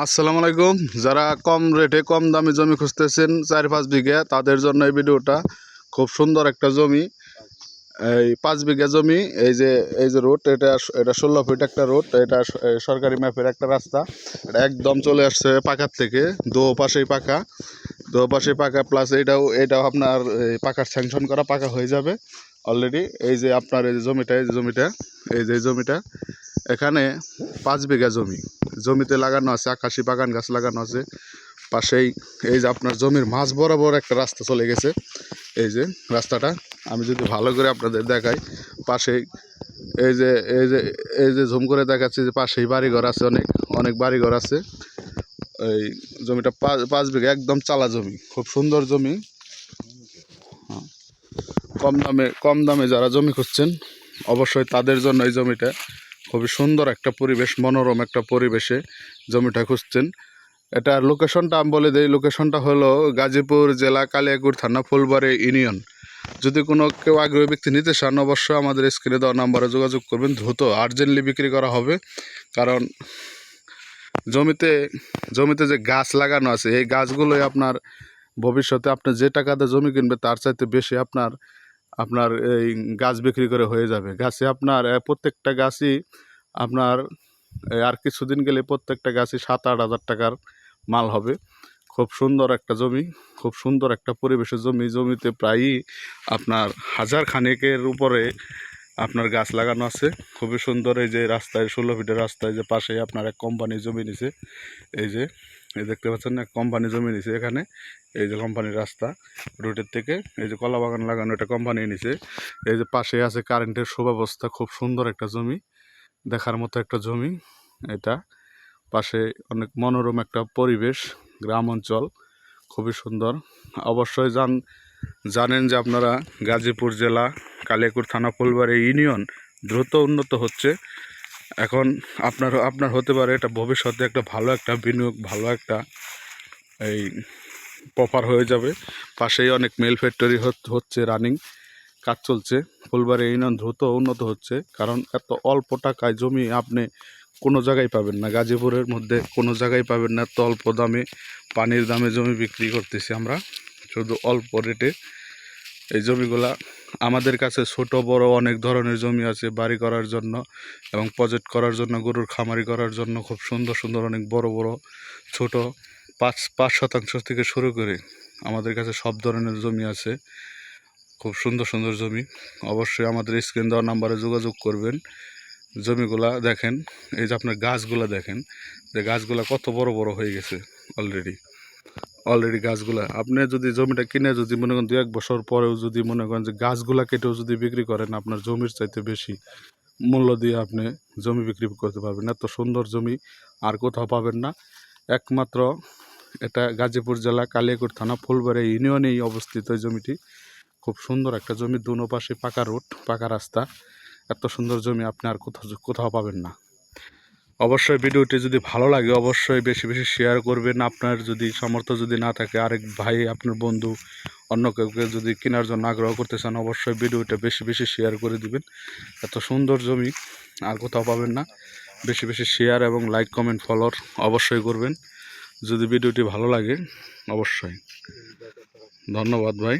আসসালামু আলাইকুম। যারা কম রেটে কম দামে জমি খুঁজতেছেন চার পাঁচ বিঘা, তাদের জন্য এই ভিডিওটা খুব সুন্দর একটা জমি। এই পাঁচ বিঘা জমি, এই যে এই যে রোড এটা এটা ষোলো ফিট একটা রোড এটা সরকারি ম্যাপের একটা রাস্তা। এটা একদম চলে আসছে পাকার থেকে দো পাশেই পাকা। দো পাশে পাকা প্লাস এটাও এটাও আপনার এই পাকার স্যাংশন করা পাকা হয়ে যাবে অলরেডি এই যে আপনার এই জমিটা এই জমিটা, এই যে জমিটা, এখানে পাঁচ বিঘা জমি। জমিতে লাগানো আছে, আকাশি বাগান গাছ লাগানো আছে। পাশেই এই যে আপনার জমির মাঝ বরাবর একটা রাস্তা চলে গেছে। এই যে রাস্তাটা, আমি যদি ভালো করে আপনাদের দেখাই, পাশেই এই যে এই যে এই যে ঝুম করে দেখাচ্ছে যে পাশেই বাড়িঘর আছে, অনেক অনেক বাড়িঘর আছে। এই জমিটা পাঁচ পাঁচ বিঘা একদম চালা জমি, খুব সুন্দর জমি। হ্যাঁ। কম দামে কম দামে যারা জমি খুঁজছেন, অবশ্যই তাদের জন্য এই জমিটা খুবই সুন্দর একটা পরিবেশ, মনোরম একটা পরিবেশে জমিটা খুঁজছেন। এটা লোকেশনটা আমি বলে দিই লোকেশনটা হলো গাজীপুর জেলা কালিয়াকুর থানা ফুলবাড়ি ইউনিয়ন। যদি কোনো কেউ আগ্রহী ব্যক্তি নিতে চান, অবশ্যই আমাদের স্ক্রিনে দেওয়া নাম্বারে যোগাযোগ করবেন। দ্রুত আর্জেন্টলি বিক্রি করা হবে। কারণ জমিতে জমিতে যে গাছ লাগানো আছে, এই গাছগুলোই আপনার ভবিষ্যতে আপনি যে টাকাতে জমি কিনবে, তার চাইতে বেশি আপনার আপনার এই গাছ বিক্রি করে হয়ে যাবে। গাছে আপনার প্রত্যেকটা গাছই আপনার আর কিছুদিন গেলে প্রত্যেকটা গাছই সাত আট হাজার টাকার মাল হবে। খুব সুন্দর একটা জমি, খুব সুন্দর একটা পরিবেশের জমি। জমিতে প্রায়ই আপনার হাজার খানেকের উপরে আপনার গাছ লাগানো আছে। খুবই সুন্দর এই যে রাস্তায়, ষোলো ফিটের রাস্তায় যে পাশে আপনার এক কোম্পানি জমি নিছে। এই যে এই দেখতে পাচ্ছেন না, কোম্পানি জমি নিছে এখানে। এই যে কোম্পানির রাস্তা, রোডের থেকে এই যে কলা বাগান লাগানো এটা কোম্পানি নিছে। এই যে পাশে আছে কারেন্টের সুব্যবস্থা, খুব সুন্দর একটা জমি, দেখার মতো একটা জমি এটা। পাশে অনেক মনোরম একটা পরিবেশ, গ্রাম অঞ্চল, খুবই সুন্দর। অবশ্যই জান, জানেন যে আপনারা গাজীপুর জেলা কালিয়াকুর থানা, ফুলবাড়ি ইউনিয়ন দ্রুত উন্নত হচ্ছে। এখন আপনার আপনার হতে পারে এটা ভবিষ্যতে একটা ভালো একটা বিনিয়োগ, ভালো একটা এই প্রপার হয়ে যাবে। পাশেই অনেক মেল ফ্যাক্টরি হচ্ছে রানিং কাজ চলছে। ফুলবাড়ি ইউনিয়ন দ্রুত উন্নত হচ্ছে, কারণ এত অল্প টাকায় জমি আপনি কোনো জায়গায় পাবেন না। গাজীপুরের মধ্যে কোনো জায়গায় পাবেন না, এত অল্প দামে, পানির দামে জমি বিক্রি করতেছি আমরা। শুধু অল্প রেটে এই জমিগুলা আমাদের কাছে ছোট, বড় অনেক ধরনের জমি আছে বাড়ি করার জন্য এবং প্রজেক্ট করার জন্য, গরুর খামারি করার জন্য খুব সুন্দর সুন্দর অনেক বড় বড়, ছোট, পাঁচ পাঁচ শতাংশ থেকে শুরু করে আমাদের কাছে সব ধরনের জমি আছে। খুব সুন্দর সুন্দর জমি। অবশ্যই আমাদের স্ক্রিন দেওয়া নাম্বারে যোগাযোগ করবেন। জমিগুলা দেখেন, এই যে আপনার গাছগুলা দেখেন, যে গাছগুলা কত বড় বড় হয়ে গেছে অলরেডি অলরেডি গাছগুলা। আপনি যদি জমিটা কিনে যদি মনে করেন দু এক বছর পরেও যদি মনে করেন যে গাছগুলা কেটেও যদি বিক্রি করেন, আপনার জমির চাইতে বেশি মূল্য দিয়ে আপনি জমি বিক্রি করতে পারবেন। এত সুন্দর জমি আর কোথাও পাবেন না। একমাত্র এটা গাজীপুর জেলা কালিয়াকুর থানা ফুলবাড়ি ইউনিয়নেই অবস্থিত জমিটি। খুব সুন্দর একটা জমি দুনো পাশে পাকা রোড, পাকা রাস্তা। এত সুন্দর জমি আপনি আর কোথাও কোথাও পাবেন না। অবশ্যই ভিডিওটি যদি ভালো লাগে, অবশ্যই বেশি বেশি শেয়ার করবেন। আপনার যদি সামর্থ্য যদি না থাকে, আরেক ভাই, আপনার বন্ধু, অন্য কাউকে যদি কেনার জন্য আগ্রহ করতে চান, অবশ্যই ভিডিওটা বেশি বেশি শেয়ার করে দিবেন। এত সুন্দর জমি, আর কোথাও পাবেন না। বেশি বেশি শেয়ার এবং লাইক কমেন্ট ফলোর অবশ্যই করবেন। যদি ভিডিওটি ভালো লাগে, অবশ্যই। ধন্যবাদ ভাই।